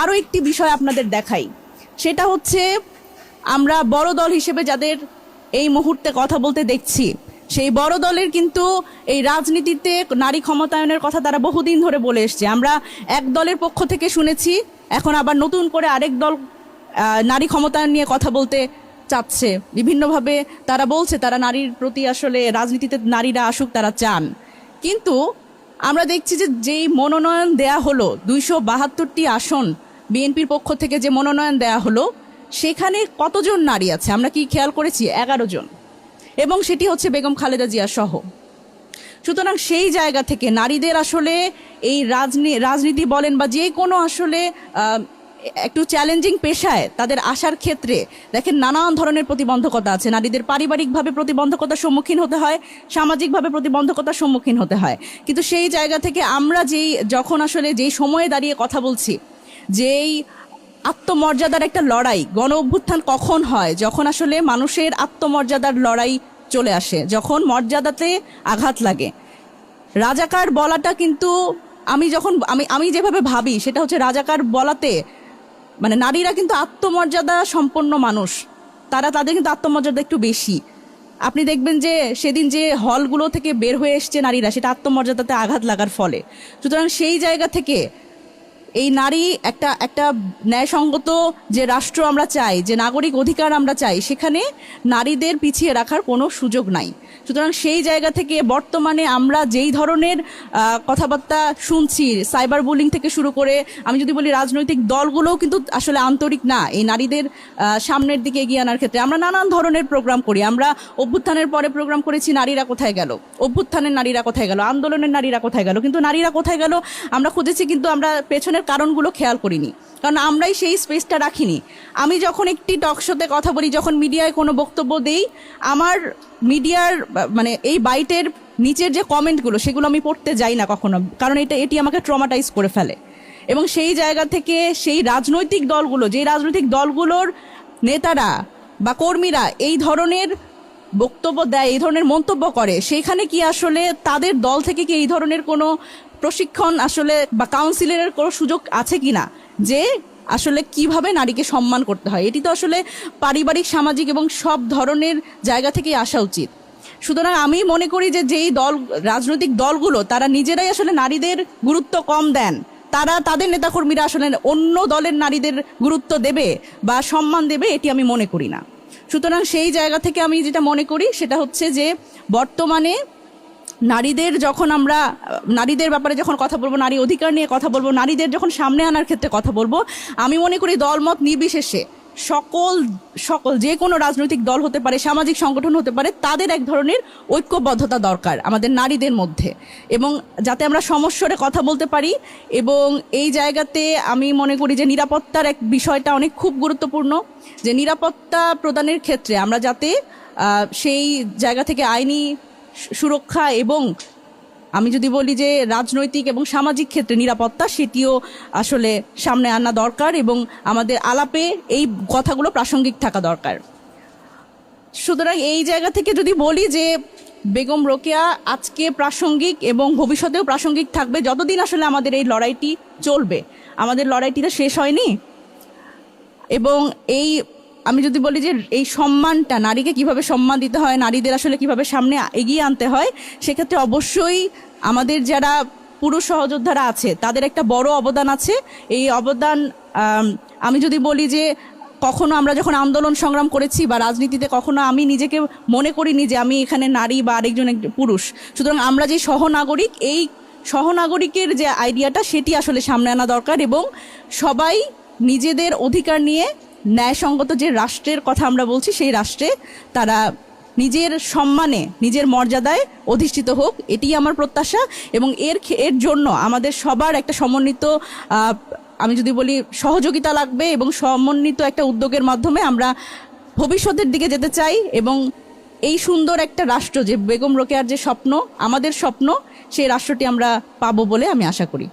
আরও একটি বিষয় আপনাদের দেখাই। সেটা হচ্ছে, আমরা বড় দল হিসেবে যাদের এই মুহূর্তে কথা বলতে দেখছি, সেই বড় দলের কিন্তু এই রাজনীতিতে নারী ক্ষমতায়নের কথা তারা বহুদিন ধরে বলে এসছে। আমরা এক দলের পক্ষ থেকে শুনেছি, এখন আবার নতুন করে আরেক দল নারী ক্ষমতায়ন নিয়ে কথা বলতে চাচ্ছে। বিভিন্নভাবে তারা বলছে, তারা নারীর প্রতি আসলে রাজনীতিতে নারীরা আসুক, তারা চান। কিন্তু আমরা দেখছি যে যেই মনোনয়ন দেয়া হলো, দুইশো বাহাত্তরটি আসন বিএনপির পক্ষ থেকে যে মনোনয়ন দেয়া হলো, সেখানে কতজন নারী আছে? আমরা কি খেয়াল করেছি? এগারো জন। এবং সেটি হচ্ছে বেগম খালেদা জিয়া সহ। সুতরাং সেই জায়গা থেকে নারীদের আসলে এই রাজনী, রাজনীতি বলেন বা যে কোনো আসলে একটু চ্যালেঞ্জিং পেশায় তাদের আসার ক্ষেত্রে দেখেন নানান ধরনের প্রতিবন্ধকতা আছে। নারীদের পারিবারিকভাবে প্রতিবন্ধকতার সম্মুখীন হতে হয়, সামাজিকভাবে প্রতিবন্ধকতার সম্মুখীন হতে হয়। কিন্তু সেই জায়গা থেকে আমরা যেই, যখন আসলে যেই সময়ে দাঁড়িয়ে কথা বলছি যেই আত্মমর্যাদার একটা লড়াই, গণ অভ্যুত্থান কখন হয়? যখন আসলে মানুষের আত্মমর্যাদার লড়াই চলে আসে, যখন মর্যাদাতে আঘাত লাগে। রাজাকার বলাটা কিন্তু আমি যখন, আমি আমি যেভাবে ভাবি, সেটা হচ্ছে রাজাকার বলাতে মানে নারীরা কিন্তু আত্মমর্যাদা সম্পন্ন মানুষ। তারা, তাদের কিন্তু আত্মমর্যাদা একটু বেশি। আপনি দেখবেন যে সেদিন যে হলগুলো থেকে বের হয়ে এসছে নারীরা, সেটা আত্মমর্যাদাতে আঘাত লাগার ফলে। সুতরাং সেই জায়গা থেকে এই নারী একটা একটা ন্যায়সঙ্গত যে রাষ্ট্র আমরা চাই, যে নাগরিক অধিকার আমরা চাই, সেখানে নারীদের পিছিয়ে রাখার কোনো সুযোগ নাই। সুতরাং সেই জায়গা থেকে বর্তমানে আমরা যেই ধরনের কথাবার্তা শুনছি, সাইবার বুলিং থেকে শুরু করে, আমি যদি বলি রাজনৈতিক দলগুলোও কিন্তু আসলে আন্তরিক না, এই নারীদের সামনের দিকে এগিয়ে আনার ক্ষেত্রে। আমরা নানান ধরনের প্রোগ্রাম করি, আমরা অভ্যুত্থানের পরে প্রোগ্রাম করেছি, নারীরা কোথায় গেল? অভ্যুত্থানের নারীরা কোথায় গেল? আন্দোলনের নারীরা কোথায় গেল? কিন্তু নারীরা কোথায় গেল? আমরা খুঁজেছি, কিন্তু আমরা পেছনের কারণগুলো খেয়াল করিনি। কারণ আমরাই সেই স্পেসটা রাখিনি। আমি যখন একটি টক শোতে কথা বলি, যখন মিডিয়ায় কোনো বক্তব্য দেই, আমার মিডিয়ার মানে এই বাইটের নিচের যে কমেন্টগুলো সেগুলো আমি পড়তে যাই না কখনো। কারণ এটা, এটি আমাকে ট্রমাটাইজ করে ফেলে। এবং সেই জায়গা থেকে সেই রাজনৈতিক দলগুলো, যে রাজনৈতিক দলগুলোর নেতারা বা কর্মীরা এই ধরনের বক্তব্য দেয়, এই ধরনের মন্তব্য করে, সেইখানে কি আসলে তাদের দল থেকে কি এই ধরনের কোনো প্রশিক্ষণ আসলে বা কাউন্সিলরের কোনো সুযোগ আছে কিনা? যে আসলে কীভাবে নারীকে সম্মান করতে হয়? এটি তো আসলে পারিবারিক, সামাজিক এবং সব ধরনের জায়গা থেকেই আসা উচিত। সুতরাং আমি মনে করি যে যেই দল, রাজনৈতিক দলগুলো, তারা নিজেরাই আসলে নারীদের গুরুত্ব কম দেন। তারা, তাদের নেতাকর্মীরা আসলে অন্য দলের নারীদের গুরুত্ব দেবে বা সম্মান দেবে, এটি আমি মনে করি না। সুতরাং সেই জায়গা থেকে আমি যেটা মনে করি, সেটা হচ্ছে যে বর্তমানে নারীদের যখন আমরা, নারীদের ব্যাপারে যখন কথা বলব, নারী অধিকার নিয়ে কথা বলব, নারীদের যখন সামনে আনার ক্ষেত্রে কথা বলব, আমি মনে করি দলমত নির্বিশেষে সকল সকল, যে কোনো রাজনৈতিক দল হতে পারে, সামাজিক সংগঠন হতে পারে, তাদের এক ধরনের ঐক্যবদ্ধতা দরকার আমাদের নারীদের মধ্যে। এবং যাতে আমরা সমস্যারে কথা বলতে পারি এবং এই জায়গাতে আমি মনে করি যে নিরাপত্তার এক বিষয়টা অনেক খুব গুরুত্বপূর্ণ, যে নিরাপত্তা প্রদানের ক্ষেত্রে আমরা যাতে সেই জায়গা থেকে আইনি সুরক্ষা এবং আমি যদি বলি যে রাজনৈতিক এবং সামাজিক ক্ষেত্রে নিরাপত্তা, সেটিও আসলে সামনে আনা দরকার এবং আমাদের আলাপে এই কথাগুলো প্রাসঙ্গিক থাকা দরকার। সুতরাং এই জায়গা থেকে যদি বলি যে বেগম রোকেয়া আজকে প্রাসঙ্গিক এবং ভবিষ্যতেও প্রাসঙ্গিক থাকবে, যতদিন আসলে আমাদের এই লড়াইটি চলবে, আমাদের লড়াইটি তো শেষ হয়নি এবং এই আমি যদি বলি যে এই সম্মানটা, নারীকে কীভাবে সম্মান দিতে হয়, নারীদের আসলে কীভাবে সামনে এগিয়ে আনতে হয়, সেক্ষেত্রে অবশ্যই আমাদের যারা পুরুষ সহযোদ্ধারা আছে, তাদের একটা বড় অবদান আছে। এই অবদান, আমি যদি বলি যে কখনো আমরা যখন আন্দোলন সংগ্রাম করেছি বা রাজনীতিতে কখনো আমি নিজেকে মনে করিনি যে আমি এখানে নারী বা আরেকজন পুরুষ। সুতরাং আমরা যে সহনাগরিক, এই সহনাগরিকের যে আইডিয়াটা সেটি আসলে সামনে আনা দরকার এবং সবাই নিজেদের অধিকার নিয়ে ন্যায়সঙ্গত যে রাষ্ট্রের কথা আমরা বলছি, সেই রাষ্ট্রে তারা নিজের সম্মানে, নিজের মর্যাদায় অধিষ্ঠিত হোক এটি আমার প্রত্যাশা এবং এর এর জন্য আমাদের সবার একটা সমন্বিত আমি যদি বলি সহযোগিতা লাগবে এবং সমন্বিত একটা উদ্যোগের মাধ্যমে আমরা ভবিষ্যতের দিকে যেতে চাই এবং এই সুন্দর একটা রাষ্ট্র যে বেগম রোকেয়ার যে স্বপ্ন, আমাদের স্বপ্ন, সেই রাষ্ট্রটি আমরা পাবো বলে আমি আশা করি।